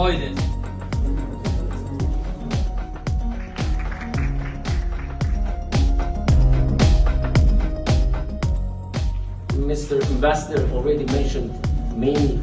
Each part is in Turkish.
Freude. Mr. Ambassador already mentioned many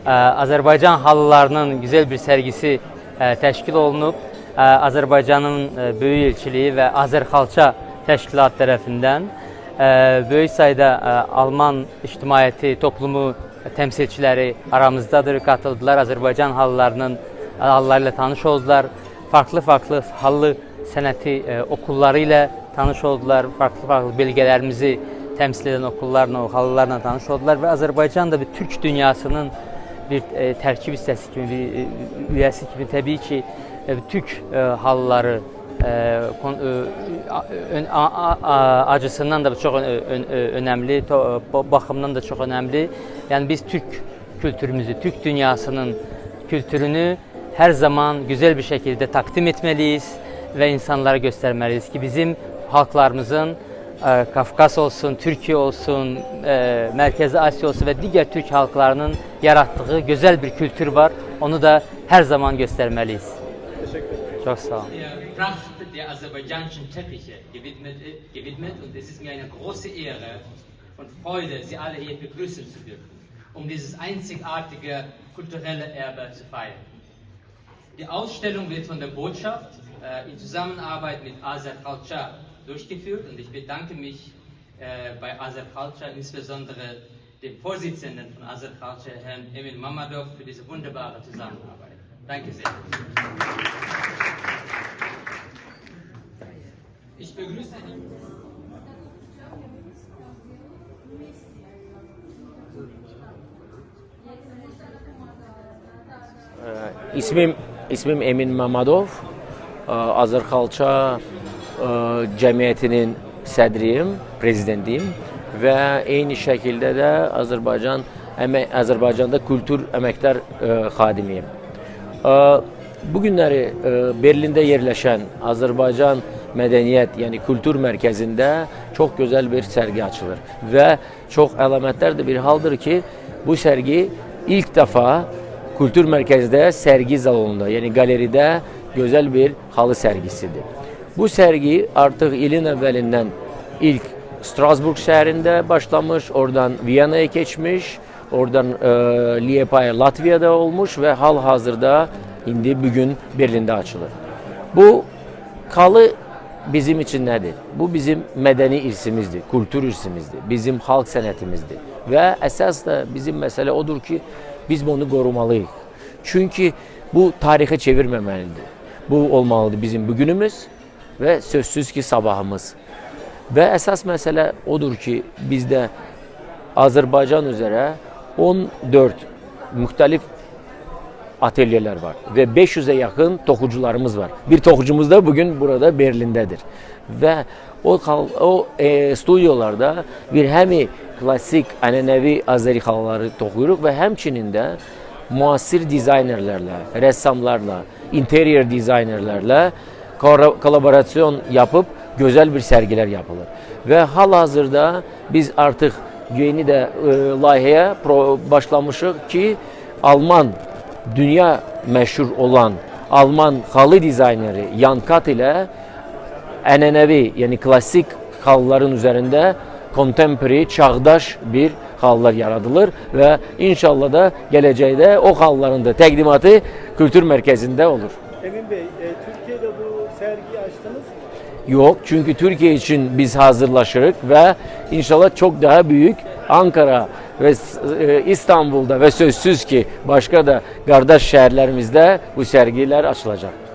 Ə, Azərbaycan halılarının gözəl bir sərgisi ə, təşkil olunub. Ə, Azərbaycanın ə, böyük elçiliyi və Azərxalça təşkilat tərəfindən ə, böyük sayda ə, Alman ictimaiyyəti, toplumu təmsilçiləri aramızdadır, katıldılar. Azərbaycan halılarının halıları ilə tanış oldular. Farklı-farklı halı sənəti okulları ilə tanış oldular. Farklı-farklı bölgələrimizi təmsil edən okullarla, o halılarla tanış oldular və Azərbaycan da bir türk dünyasının bir e, tərkib hissəsi kimi, bir e, üyəsi kimi təbii ki, e, türk e, halıları e, kon, e, acısından da çox ön, ön, önəmli, baxımdan da çox önəmli. Yəni biz türk kültürümüzü, türk dünyasının kültürünü hər zaman güzel bir şəkildə takdim etməliyiz və insanlara göstərməliyiz ki, bizim halklarımızın Kafkas olsun, Türkiye olsun, e, Mərkəzi Asiya olsun və digər türk halklarının yarattığı gözəl bir kültür var. Onu da hər zaman göstərməliyiz. Çok der Pracht der aserbaidschanischen Teppiche gewidmet, gewidmet und es ist mir eine große Ehre und Freude, Sie alle hier begrüßen zu dürfen, um dieses einzigartige kulturelle Erbe zu feiern. Die Ausstellung wird von der Botschaft äh, in Zusammenarbeit mit Azer Culture durchgeführt und ich bedanke mich äh, bei Azer Culture, insbesondere dem Vorsitzenden von Azer Culture, Herrn Emil Mamadov, für diese wunderbare Zusammenarbeit. Danke sehr. Ich begrüße die İsmim ismim Emin Mamadov. Ee, Azərxalça e, cəmiyyətinin sədriyim, prezidentiyim və eyni şəkildə də Azərbaycan Azərbaycanda kultur əməkdar e, xadimiyim. E, Bu günləri e, Berlində yerləşən Azərbaycan Mədəniyyət, yəni Kultur Mərkəzində çox gözəl bir sərgi açılır və çox əlamətdar da bir haldır ki, bu sərgi ilk dəfə Kültür Mərkəzdə sərgi salonunda, yəni qaleridə gözəl bir halı sərgisidir. Bu sərgi artıq ilin əvvəlindən ilk Strasburg şəhərində başlamış, oradan Viyanaya keçmiş, oradan e, Liepāja Latviyada olmuş və hal-hazırda indi bugün Berlində açılır. Bu kalı bizim için nedir? Bu bizim medeni irsimizdir, kültür irsimizdir, bizim halk sənətimizdir. Və əsas da bizim məsələ odur ki, biz bunu qorumalıyıq. Çünki bu tarixə çevirməməlidir. Bu olmalıdır bizim bugünümüz və sözsüz ki sabahımız. Və əsas məsələ odur ki, bizdə Azərbaycan üzrə 14 müxtəlif atölyeler var ve 500'e yakın tokucularımız var. Bir tokucumuz da bugün burada Berlin'dedir. Ve o o e, stüdyolarda bir hemi klasik ənənəvi Azeri halıları tokuyuruq ve həmçinin də muasir dizaynerlerle, ressamlarla, interior dizaynerlerle kolaborasyon yapıp güzel bir sergiler yapılır. Ve hal-hazırda biz artık yeni de e, layihəyə başlamışıq ki, Alman dünya məşhur olan Alman halı dizayneri Jan Kat ilə ənənəvi, yəni klassik halıların üzərində contemporary, çağdaş bir halılar yaradılır və inşallah da gələcəkdə o halıların da təqdimatı kültür mərkəzində olur. Emin Bey, e, Türkiye'de bu sergiyi açtınız? Yok çünkü Türkiye için biz hazırlaşırız ve inşallah çok daha büyük Ankara ve e, İstanbul'da ve sözsüz ki başka da kardeş şehirlerimizde bu sergiler açılacak.